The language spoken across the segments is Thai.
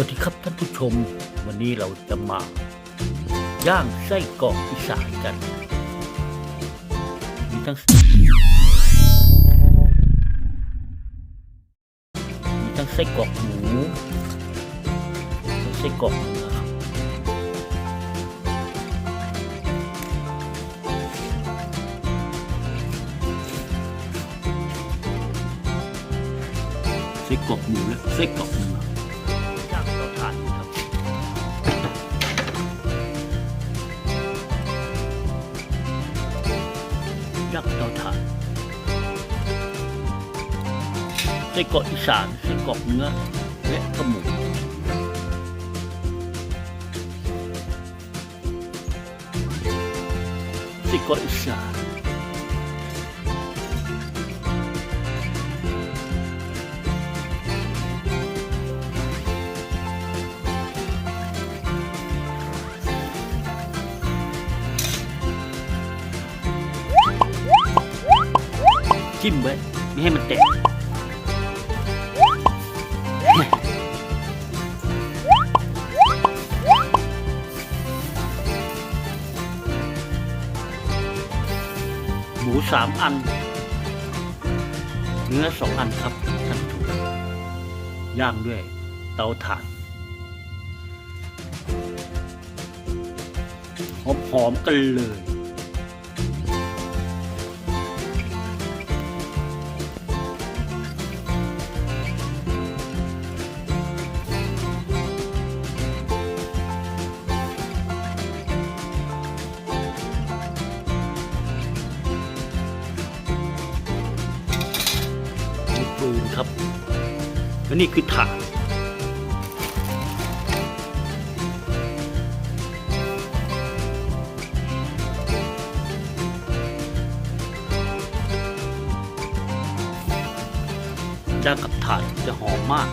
วัสดีครับท่านผู้ชม วันนี้เราจะมา ย่างไส้กรอกอีสานกัน มีทั้งมีทั้งไส้กรอกหมูไส้กรอกเนื้อครับไส้กรอกหมูและไส้กรอกเนื้อ ยักษ์เตาถ่านไส้กรอกอีสานไส้กรอกเนื้อ และก็หมูไส้กรอกอีสาน จิ้มไว้ไม่ให้มันแตกหมูสามอัน เนื้อสองอันครับท่านผู้ชมย่างด้วยเตาถ่านหอมๆกันเลย ปืนครับ และนี่คือถ่านย่างกับถ่านจะหอมมาก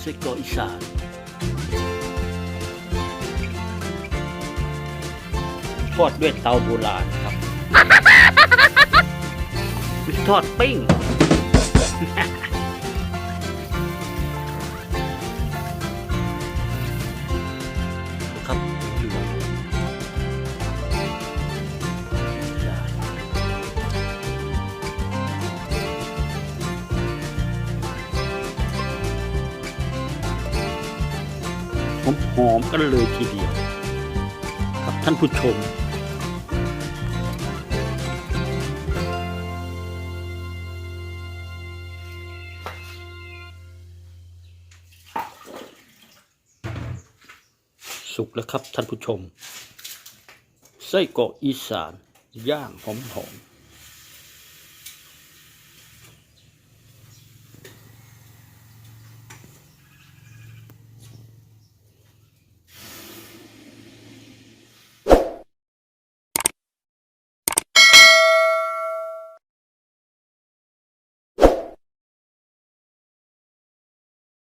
ไส้กรอกอีสานทอดด้วยเตาโบราณครับ อดปิ้ง ครับเหลืองได้หอมๆกันเลยทีเดียว ครับท่านผู้ชม สุกแล้วครับท่านผู้ชม ไส้กรอกอีสานย่างหอมๆ